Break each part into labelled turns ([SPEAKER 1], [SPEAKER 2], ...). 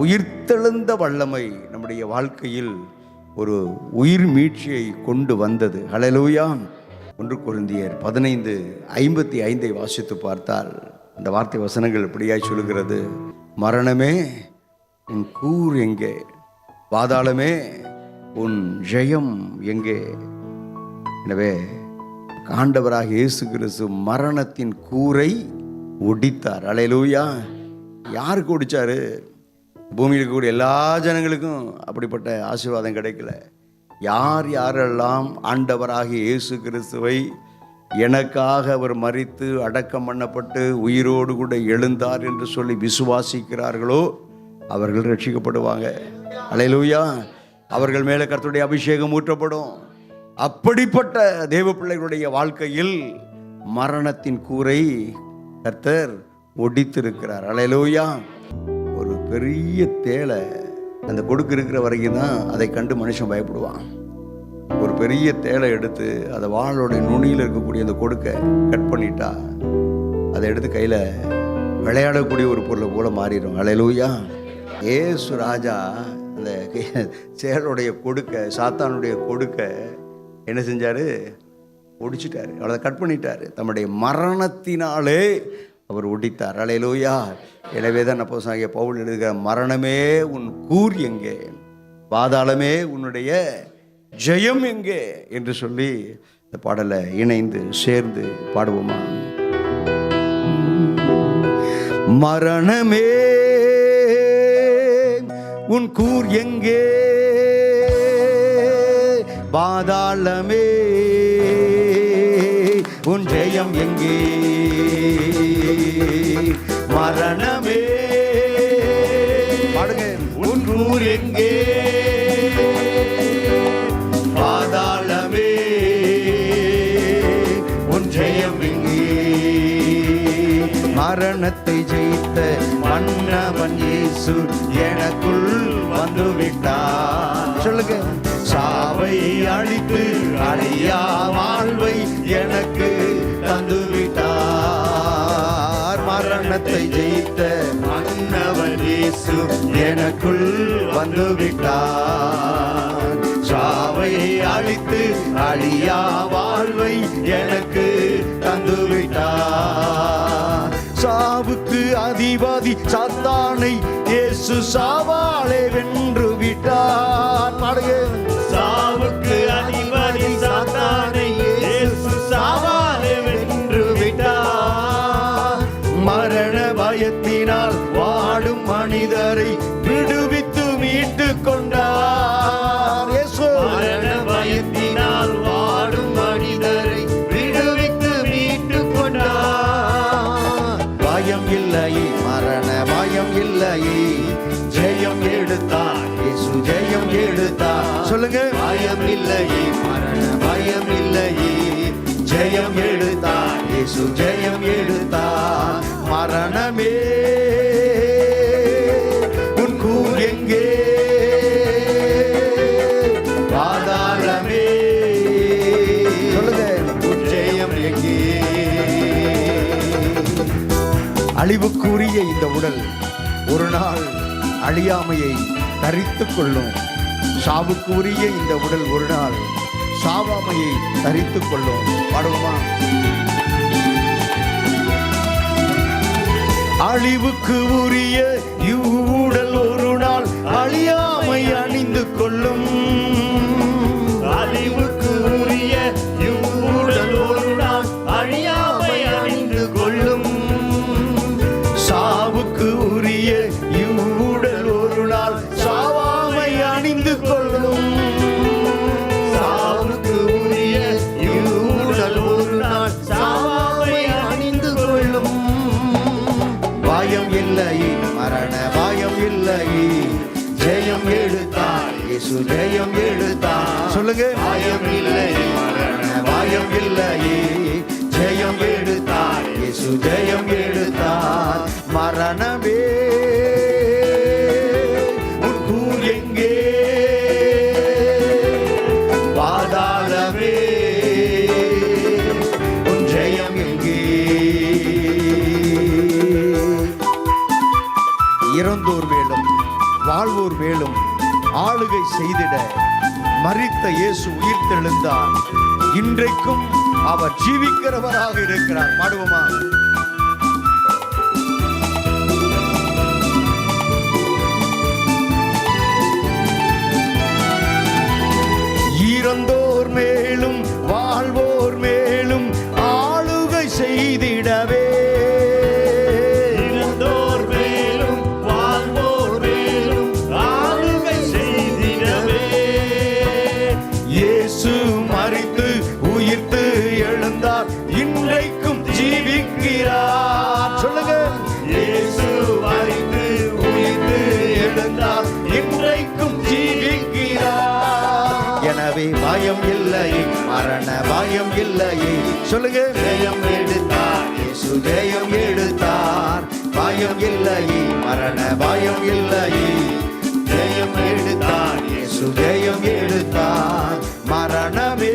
[SPEAKER 1] உயிர்த்தெழுந்த வல்லமை நம்முடைய வாழ்க்கையில் ஒரு உயிர் மீட்சியை கொண்டு வந்தது. ஹalleluya ஒன்று குருந்தியர் பதினைந்து ஐம்பத்தி ஐந்தை வாசித்து பார்த்தால் அந்த வார்த்தை வசனங்கள் இப்படியாய் சொல்லுகிறது? மரணமே உன் கூர் எங்கே? பாதாளமே உன் ஜெயம் எங்கே? எனவே ஆண்டவராக இயேசு கிறிஸ்து மரணத்தின் கூரை ஒடித்தார். அலையலூயா யாருக்கு ஒடிச்சாரு? பூமியில் இருக்கக்கூடிய எல்லா ஜனங்களுக்கும் அப்படிப்பட்ட ஆசீர்வாதம் கிடைக்கல. யார் யாரெல்லாம் ஆண்டவராகிய இயேசு கிறிஸ்துவை எனக்காக அவர் மறித்து அடக்கம் பண்ணப்பட்டு உயிரோடு கூட எழுந்தார் என்று சொல்லி விசுவாசிக்கிறார்களோ அவர்கள் ரட்சிக்கப்படுவாங்க. அலையலூயா. அவர்கள் மேலே கர்த்தருடைய அபிஷேகம் ஊற்றப்படும். அப்படிப்பட்ட தேவ பிள்ளைகளுடைய வாழ்க்கையில் மரணத்தின் கூரை கர்த்தர் ஒடித்திருக்கிறார். அலையலூயா. ஒரு பெரிய தேலை அந்த கொடுக்கு இருக்கிற வரைக்கும் தான் அதை கண்டு மனுஷன் பயப்படுவான். ஒரு பெரிய தேலை எடுத்து அதை வாழோடைய நுனியில் இருக்கக்கூடிய அந்த கொடுக்கை கட் பண்ணிட்டா அதை எடுத்து கையில் விளையாடக்கூடிய ஒரு பொருளை போல மாறிடும். அலையலூயா ஏசு ராஜா அந்த சேருடைய கொடுக்க சாத்தானுடைய கொடுக்க என்ன செஞ்சாரு? ஒடிச்சிட்டாரு. அவளை கட் பண்ணிட்டாரு. தம்முடைய மரணத்தினாலே அவர் ஒடித்தார். அலையலூயா எனவே தான் அப்போ சாகிய பவுல் எழுதுகிற மரணமே உன் கூர் எங்கே? பாதாளமே உன்னுடைய ஜெயம் எங்கே? என்று சொல்லி இந்த பாடலை இணைந்து சேர்ந்து பாடுவோமா? மரணமே உன் கூர் எங்கே? பாதாளமே உன் ஜெயம் எங்கே? மரணமே. பாடுங்க. உன் கூர் எங்கே? பாதாளமே. உன் ஜெயம் எங்கே? மரணத்தை ஜெயித்த மன்னவன் இயேசு எனக்குள் வந்து விட்டார் சொல்லுங்க. சாவை அழித்து அழியா வாழ்வை எனக்கு தந்து விட்டார் மரணத்தை ஜெயித்த மன்னவன் இயேசு எனக்குள் வந்துவிட்டார். சாவை அழித்து அழியா வாழ்வை எனக்கு தந்துவிட்டார். சாவுக்கு அதிபதி சாத்தானை இயேசு சாவாலே வென்று விட்டார். பாடுகிறேன் வாடும் மனிதரை விடுவித்து மீட்டு கொண்டார்.
[SPEAKER 2] மரண பயத்தினால் வாடும் மனிதரை விடுவித்து மீட்டுக் கொண்டார்.
[SPEAKER 1] பயம் இல்லை மரண பயம் இல்லை. ஜெயம் எடுத்தார் இயேசு ஜெயம் எடுத்தார். சொல்லுங்க.
[SPEAKER 2] பயம் இல்லையே மரண பயம் இல்லையே
[SPEAKER 1] ஜெயம் எடுத்தார் இயேசு ஜெயம் எடுத்தார். மரணமே எங்கே பாதாளமே. சொல்லுங்க. உன் ஜெயம் எங்கே அழிவுக்குரிய இந்த உடல் ஒரு நாள் அழியாமையை தரித்துக் கொள்ளும். சாவுக்கு உரிய இந்த உடல் ஒரு நாள் சாவாமையை தரித்துக் கொள்ளும். பாடுவோமா? அழிவுக்கு உரிய இவ்வுடல் அழியாமை அணிந்து கொள்ளும். சொல்லுங்க.
[SPEAKER 2] பயம் இல்லை
[SPEAKER 1] பயம் இல்லை ஜெயம் எடுத்தார் இயேசு ஜெயம் எடுத்தார். மரணமே இறந்தோர் மேலும் வாழ்வோர் மேலும் ஆளுகை செய்திட மறித்த இயேசு உயிர்த்தெழுந்தார். இன்றைக்கும் அவர் ஜீவிக்கிறவராக இருக்கிறார். பாடுவோமா? பயம் இல்லை மரண பயம் இல்லை.
[SPEAKER 2] ஜெயம் எடுத்தார்
[SPEAKER 1] இயேசு ஜெயம் எடுத்தார் மரணமே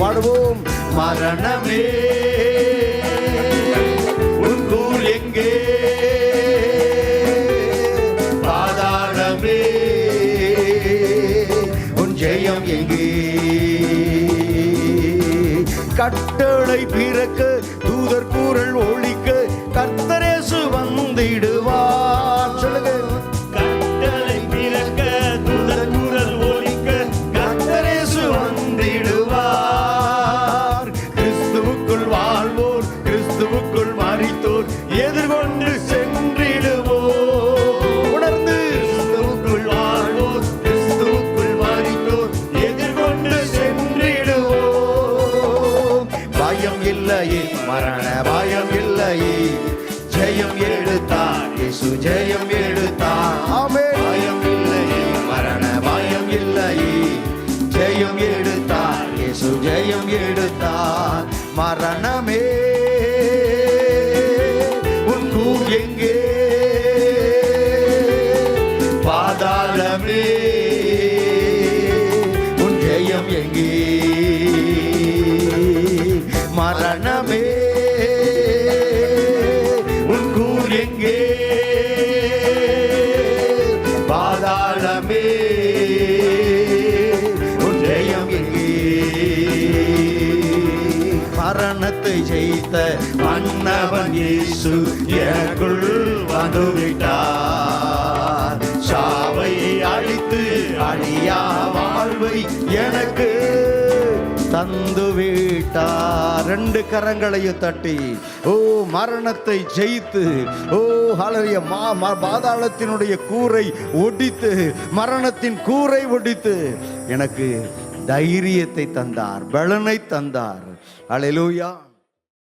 [SPEAKER 1] பாடுவோம். மரணமே உன் ஜெயம் எங்கே? கட்டளை பிறக்க தூதர் கூறல் ஒழிக்க கர்த்தரேசு வந்திடுவார். மரண பயம் இல்லையே. ஜெயம் எடுத்தார் இயேசு ஜெயம் எடுத்தார். ஆமென். பயம் இல்லையே மரண பயம் இல்லையே. ஜெயம் எடுத்தார் இயேசு ஜெயம் எடுத்தார். மரணமே உன் கூர் எங்கே? பாதாளமே உன் ஜெயம் எங்கே? மரணமே மரணத்தை ஜெயித்த மன்னவன் இயேசு எனக்குள் வந்துவிட்டார். சாவை அழித்து அழியா வாழ்வை எனக்கு தந்து விட்டார் ரெண்டு கரங்களையும் தட்டி ஓ மரணத்தை ஜெயித்து ஓ ஹalleluya மா பாதாளத்தினுடைய கூரை ஒடித்து மரணத்தின் கூரை ஒடித்து எனக்கு தைரியத்தை தந்தார் பலனை தந்தார். அலையலூயா